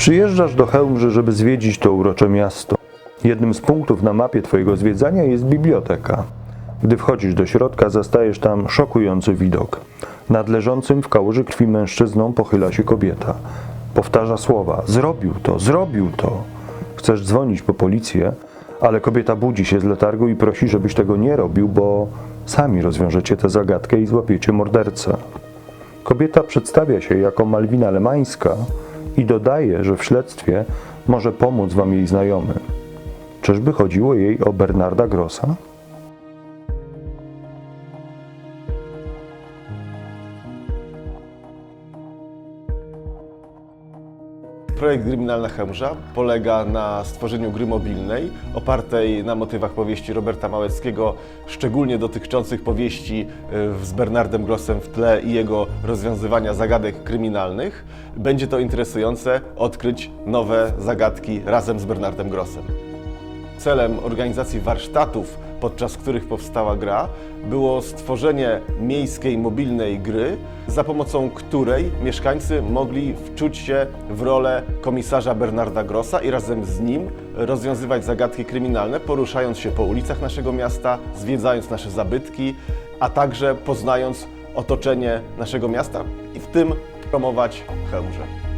Przyjeżdżasz do Chełmży, żeby zwiedzić to urocze miasto. Jednym z punktów na mapie Twojego zwiedzania jest biblioteka. Gdy wchodzisz do środka, zastajesz tam szokujący widok. Nad leżącym w kałuży krwi mężczyzną pochyla się kobieta. Powtarza słowa: Zrobił to, zrobił to. Chcesz dzwonić po policję, ale kobieta budzi się z letargu i prosi, żebyś tego nie robił, bo sami rozwiążecie tę zagadkę i złapiecie mordercę. Kobieta przedstawia się jako Malwina Lemańska i dodaje, że w śledztwie może pomóc wam jej znajomy. Czyżby chodziło jej o Bernarda Grossa? Projekt Kryminalna Chemża polega na stworzeniu gry mobilnej opartej na motywach powieści Roberta Małeckiego, szczególnie dotyczących powieści y, z Bernardem Grossem w tle i jego rozwiązywania zagadek kryminalnych. Będzie to interesujące odkryć nowe zagadki razem z Bernardem Grossem. Celem organizacji warsztatów, podczas których powstała gra, było stworzenie miejskiej mobilnej gry, za pomocą której mieszkańcy mogli wczuć się w rolę komisarza Bernarda Grossa i razem z nim rozwiązywać zagadki kryminalne, poruszając się po ulicach naszego miasta, zwiedzając nasze zabytki, a także poznając otoczenie naszego miasta i w tym promować Chełmże.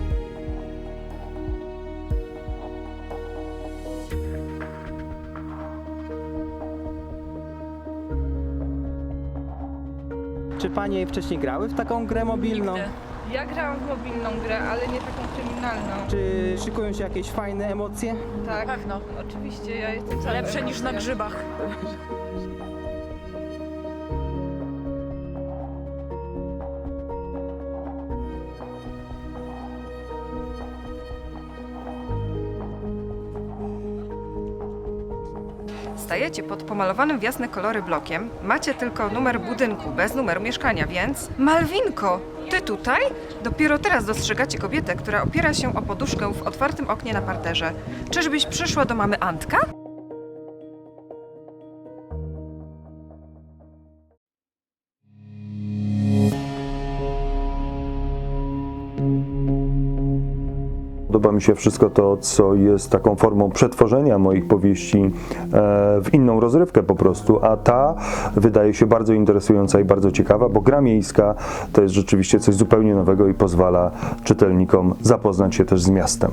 Czy panie wcześniej grały w taką grę mobilną? Nigdy. Ja grałam w mobilną grę, ale nie taką kryminalną. Czy szykują się jakieś fajne emocje? Tak, pewno. Oczywiście, ja jestem cała Lepsze niż na grzybach. Stajecie pod pomalowanym w jasne kolory blokiem, macie tylko numer budynku, bez numeru mieszkania, więc... Malwinko! Ty tutaj? Dopiero teraz dostrzegacie kobietę, która opiera się o poduszkę w otwartym oknie na parterze. Czyżbyś przyszła do mamy Antka? Podoba mi się wszystko to, co jest taką formą przetworzenia moich powieści e, w inną rozrywkę po prostu, a ta wydaje się bardzo interesująca i bardzo ciekawa, bo gra miejska to jest rzeczywiście coś zupełnie nowego i pozwala czytelnikom zapoznać się też z miastem.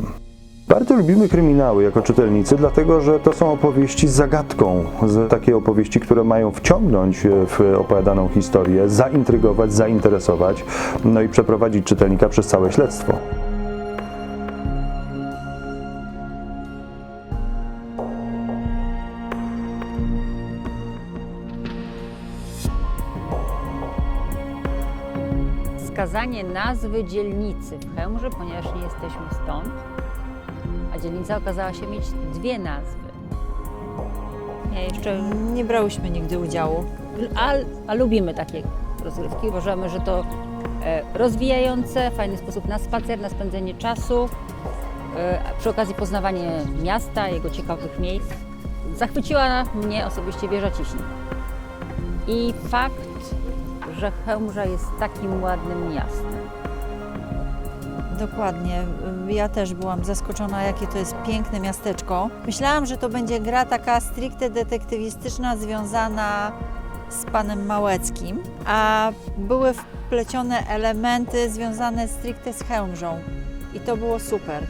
Bardzo lubimy kryminały jako czytelnicy, dlatego że to są opowieści z zagadką, z takie opowieści, które mają wciągnąć e, w opowiadaną historię, zaintrygować, zainteresować, no i przeprowadzić czytelnika przez całe śledztwo. Wskazanie nazwy dzielnicy w Chełmży, ponieważ nie jesteśmy stąd, a dzielnica okazała się mieć dwie nazwy. Nie, jeszcze, Nie brałyśmy nigdy udziału. a, a lubimy takie rozrywki. Uważamy, że to e, rozwijające, fajny sposób na spacer, na spędzenie czasu, e, przy okazji poznawanie miasta, jego ciekawych miejsc. Zachwyciła mnie osobiście wieża Ciśni. I fakt, że Chełmża jest takim ładnym miastem. Dokładnie. Ja też byłam zaskoczona, jakie to jest piękne miasteczko. Myślałam, że to będzie gra taka stricte detektywistyczna, związana z panem Małeckim, a były wplecione elementy związane stricte z Chełmżą. I to było super.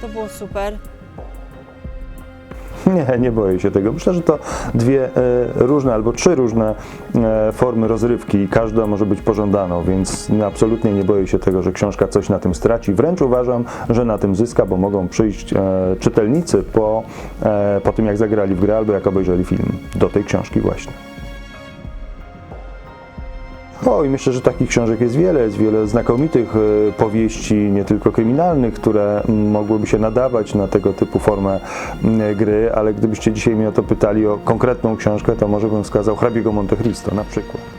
To było super. Nie, nie boję się tego. Myślę, że to dwie e, różne albo trzy różne e, formy rozrywki i każda może być pożądaną, więc absolutnie nie boję się tego, że książka coś na tym straci. Wręcz uważam, że na tym zyska, bo mogą przyjść e, czytelnicy po, po tym, jak zagrali w grę albo jak obejrzeli film do tej książki właśnie. O, i myślę, że takich książek jest wiele, jest wiele znakomitych e, powieści, nie tylko kryminalnych, które mm, mogłyby się nadawać na tego typu formę mm, gry, ale gdybyście dzisiaj mnie o to pytali o konkretną książkę, to może bym wskazał hrabiego Monte Cristo na przykład.